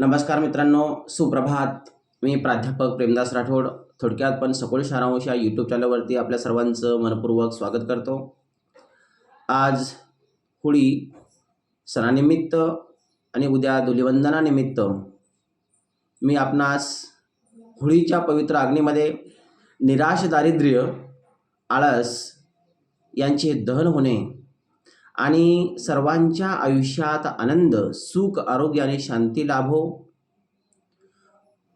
नमस्कार मित्रांनो सुप्रभात. मी प्राध्यापक प्रेमदास राठोड. थोडक्यात पण सखोल सारांश या यूट्यूब चॅनलवरती आपल्या सर्वांचं मनपूर्वक स्वागत करतो. आज होळी सणानिमित्त आणि उद्या धुलिवंदनानिमित्त मी आपणास होळीच्या पवित्र अग्नीमध्ये निराश दारिद्र्य आळस यांचे दहन होणे आणि सर्वांच्या आयुष्यात आनंद सुख आरोग्य आणि शांती लाभो.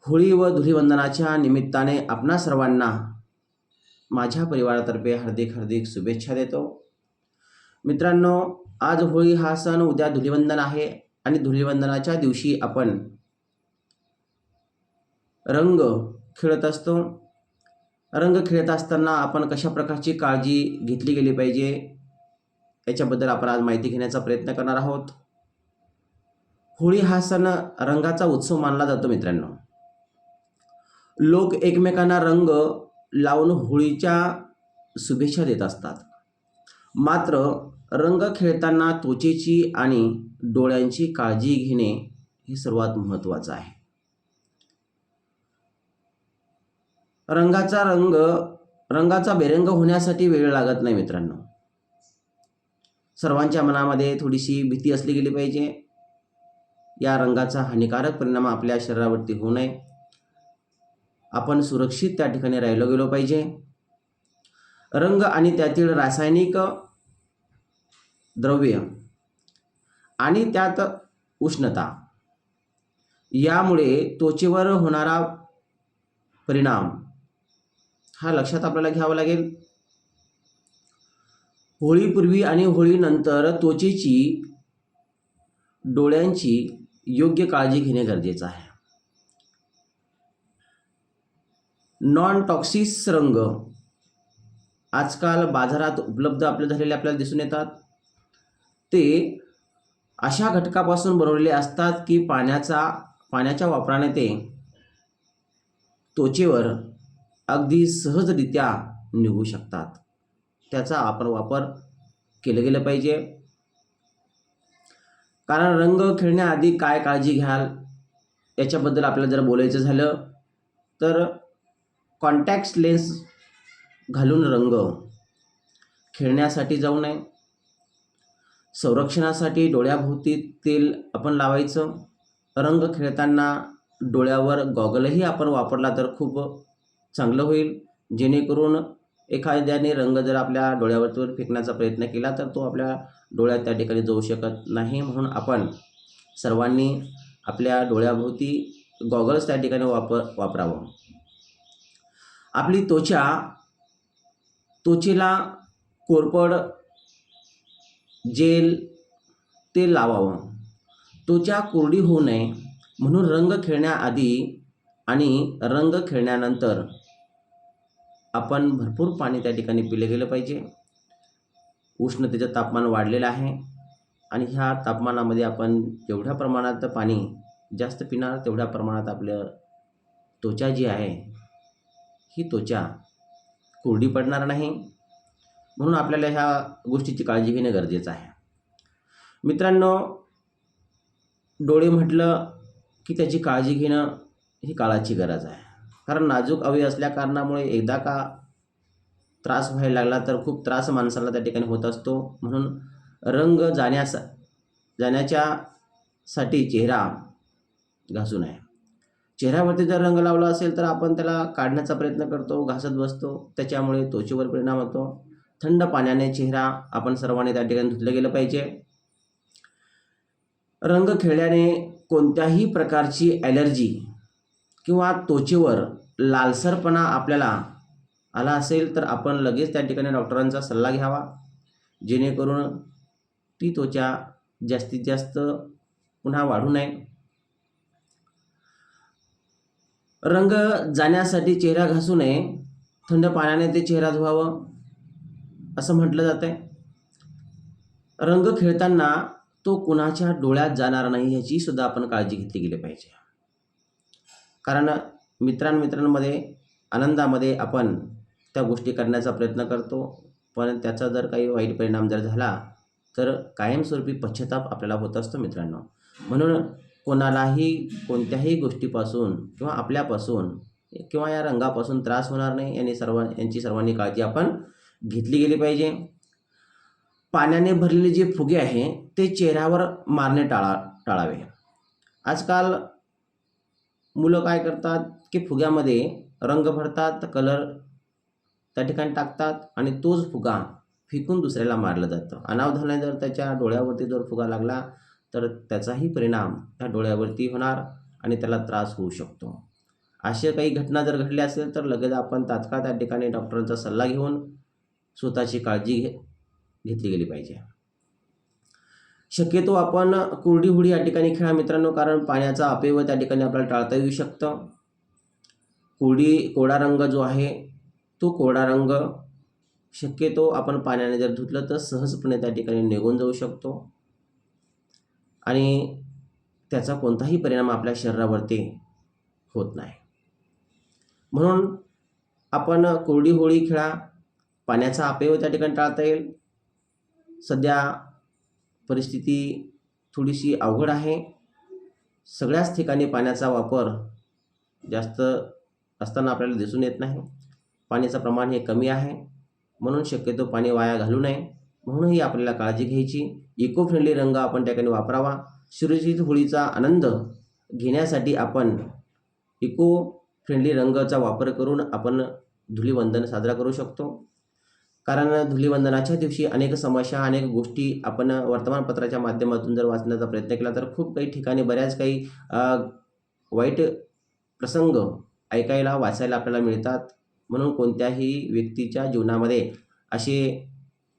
होळी व धुलीवंदनाच्या निमित्ताने आपणा सर्वांना माझ्या परिवारातर्फे हार्दिक हार्दिक शुभेच्छा देतो. मित्रांनो आज होळी हा सण उद्या धुलीवंदन आहे आणि धुलीवंदनाच्या दिवशी आपण रंग खेळत असतो. रंग खेळत असताना आपण कशा प्रकारची काळजी घेतली गेली पाहिजे? याच्याबद्दल आपण आज माहिती घेण्याचा प्रयत्न करणार आहोत. होळी हा सण रंगाचा उत्सव मानला जातो मित्रांनो. लोक एकमेकांना रंग लावून होळीच्या शुभेच्छा देत असतात. मात्र रंग खेळताना त्वचेची आणि डोळ्यांची काळजी घेणे हे सर्वात महत्त्वाचं आहे. रंगाचा रंग रंगाचा बेरंग होण्यासाठी वेळ लागत नाही मित्रांनो. सर्वांच्या मनामध्ये थोडीशी भीती असली गेली पाहिजे. या रंगाचा हानिकारक परिणाम आपल्या शरीरावरती होऊ नये. आपण सुरक्षित त्या ठिकाणी राहिलो गेलो पाहिजे. रंग आणि त्यातील रासायनिक द्रव्य आणि त्यात उष्णता यामुळे त्वचेवर होणारा परिणाम हा लक्षात आपल्याला घ्यावा लागेल. होळीपूर्वी आणि होळीनंतर त्वचेची डोळ्यांची योग्य काळजी घेणे गरजेचं आहे. नॉन टॉक्सिस रंग आजकाल बाजारात उपलब्ध आपले झालेले आपल्याला दिसून येतात. ते अशा घटकापासून बनवलेले असतात की पाण्याचा पाण्याच्या वापराने ते त्वचेवर अगदी सहजरित्या निघू शकतात. त्याचा आपण वापर केलं गेलं पाहिजे. कारण रंग खेळण्याआधी काय काळजी घ्याल याच्याबद्दल आपल्याला जर बोलायचं झालं तर कॉन्टॅक्ट लेन्स घालून रंग खेळण्यासाठी जाऊ नये. संरक्षणासाठी डोळ्याभोवती तेल आपण लावायचं. रंग खेळताना डोळ्यावर गॉगलही आपण वापरला तर खूप चांगलं होईल. जेणेकरून एखाद्याने रंग जर आपल्या डोळ्यावरती फेकण्याचा प्रयत्न केला तर तो आपल्या डोळ्यात त्या ठिकाणी जाऊ शकत नाही. म्हणून आपण सर्वांनी आपल्या डोळ्याभोवती गॉगल्स त्या ठिकाणी वापर वापरावं. आपली त्वचा त्वचेला कोरपड जेल ते लावावं. त्वचा कोरडी होऊ नये. म्हणून रंग खेळण्याआधी आणि रंग खेळण्यानंतर आपण भरपूर पाणी त्या ठिकाणी पिले गेलं पाहिजे. उष्णतेचं तापमान वाढलेलं आहे आणि ह्या तापमानामध्ये आपण जेवढ्या प्रमाणात पाणी जास्त पिणार तेवढ्या प्रमाणात आपलं त्वचा जी आहे ही त्वचा कोरडी पडणार नाही. म्हणून आपल्याला ह्या गोष्टीची काळजी घेणं गरजेचं आहे. मित्रांनो डोळे म्हटलं की त्याची काळजी घेणं ही काळाची गरज आहे. कारण नाजूक अवयव असल्या कारणामुळे एकदा का त्रास व्हायला लागला तर खूप त्रास माणसाला त्या ठिकाणी होत असतो. म्हणून रंग जाण्यास जाण्याच्या साठी चेहरा घासू नये. चेहऱ्यावरती जर रंग लावला असेल तर आपण त्याला काढण्याचा प्रयत्न करतो घासत बसतो. त्याच्यामुळे त्वचेवर परिणाम होतो. थंड पाण्याने चेहरा आपण सर्वांनी त्या ठिकाणी धुतलं गेलं पाहिजे. रंग खेळल्याने कोणत्याही प्रकारची ॲलर्जी किंवा त्वचेवर लालसरपणा आपल्याला आला असेल तर आपण लगेच त्या ठिकाणी डॉक्टरांचा सल्ला घ्यावा. जेणेकरून ती त्वचा जास्तीत जास्त पुन्हा वाढू नये. रंग जाण्यासाठी चेहरा घासू नये. थंड पाण्याने ते चेहरा धुवावं असं म्हटलं जातं आहे रंग खेळताना तो कुणाच्या डोळ्यात जाणार नाही ह्याची सुद्धा आपण काळजी घेतली गेली पाहिजे. कारण मित्रांमित्रांमध्ये आनंदामध्ये आपण त्या गोष्टी करण्याचा प्रयत्न करतो. पण त्याचा जर काही वाईट परिणाम जर झाला तर कायमस्वरूपी पश्चाताप आपल्याला होत असतो मित्रांनो. म्हणून कोणालाही कोणत्याही गोष्टीपासून किंवा आपल्यापासून किंवा या रंगापासून त्रास होणार नाही यांनी सर्व यांची सर्वांनी काळजी आपण घेतली गेली पाहिजे. पाण्याने भरलेले जे फुगे आहे ते चेहऱ्यावर मारणे टाळा टाळावे. आजकाल मुलं काय करतात की फुग्यामध्ये रंग भरतात कलर त्या ठिकाणी टाकतात आणि तोच फुगा फेकून दुसऱ्याला मारलं जातं. अनावधानाने जर त्याच्या डोळ्यावरती जर फुगा लागला तर त्याचाही परिणाम त्या डोळ्यावरती होणार आणि त्याला त्रास होऊ शकतो. अशा काही घटना जर घडल्या असेल तर लगेच आपण तात्काळ त्या ठिकाणी डॉक्टरांचा सल्ला घेऊन स्वतःची काळजी घे घेतली गेली पाहिजे. शक्यतो आपण कुरडी हुडी या ठिकाणी खेळा मित्रांनो कारण पाण्याचा अपव्यय त्या ठिकाणी आपल्याला टाळता येऊ शकतं. कुरडी कोरडा रंग जो आहे तो कोरडा रंग शक्यतो आपण पाण्याने जर धुतलं तर सहजपणे त्या ठिकाणी निघून जाऊ शकतो. आणि त्याचा कोणताही परिणाम आपल्या शरीरावरती होत नाही. म्हणून आपण कोरडी होळी खेळा पाण्याचा अपव्यय त्या ठिकाणी टाळता येईल. सध्या परिस्थिती थोडीशी अवघड आहे. सगळ्याच ठिकाणी पाण्याचा वापर जास्त असताना आपल्याला दिसून येत नाही. पाण्याचं प्रमाण हे कमी आहे. म्हणून शक्यतो पाणी वाया घालू नये. म्हणूनही आपल्याला काळजी घ्यायची. इको फ्रेंडली रंग आपण त्या ठिकाणी वापरावा. सुरक्षित होळीचा आनंद घेण्यासाठी आपण इको फ्रेंडली रंगाचा वापर करून आपण धुलीवंदन साजरा करू शकतो. कारण धुलीवंदनाच्या दिवशी अनेक समस्या अनेक गोष्टी आपण वर्तमानपत्राच्या माध्यमातून जर वाचण्याचा प्रयत्न केला तर खूप काही ठिकाणी बऱ्याच काही वाईट प्रसंग ऐकायला वाचायला आपल्याला मिळतात. म्हणून कोणत्याही व्यक्तीच्या जीवनामध्ये असे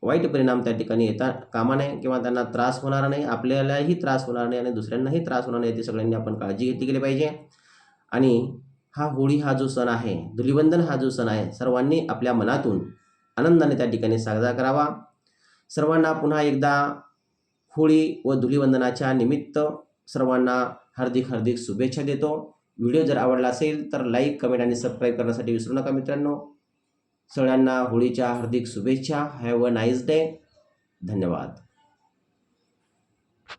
वाईट परिणाम त्या ठिकाणी येतात. कामा नये किंवा त्यांना त्रास होणार नाही आपल्यालाही त्रास होणार नाही आणि दुसऱ्यांनाही त्रास होणार नाही याची सगळ्यांनी आपण काळजी घेतली गेली पाहिजे. आणि हा होळी हा जो सण आहे धुलिवंदन हा जो सण आहे सर्वांनी आपल्या मनातून आनंदाने त्या ठिकाणी साजरा करावा. सर्वांना पुन्हा एकदा होळी व धुलीवंदनाच्या निमित्त सर्वांना हार्दिक हार्दिक शुभेच्छा देतो. व्हिडिओ जर आवडला असेल तर लाईक कमेंट आणि सबस्क्राईब करण्यासाठी विसरू नका मित्रांनो. सगळ्यांना होळीच्या हार्दिक शुभेच्छा. Have a nice day. धन्यवाद.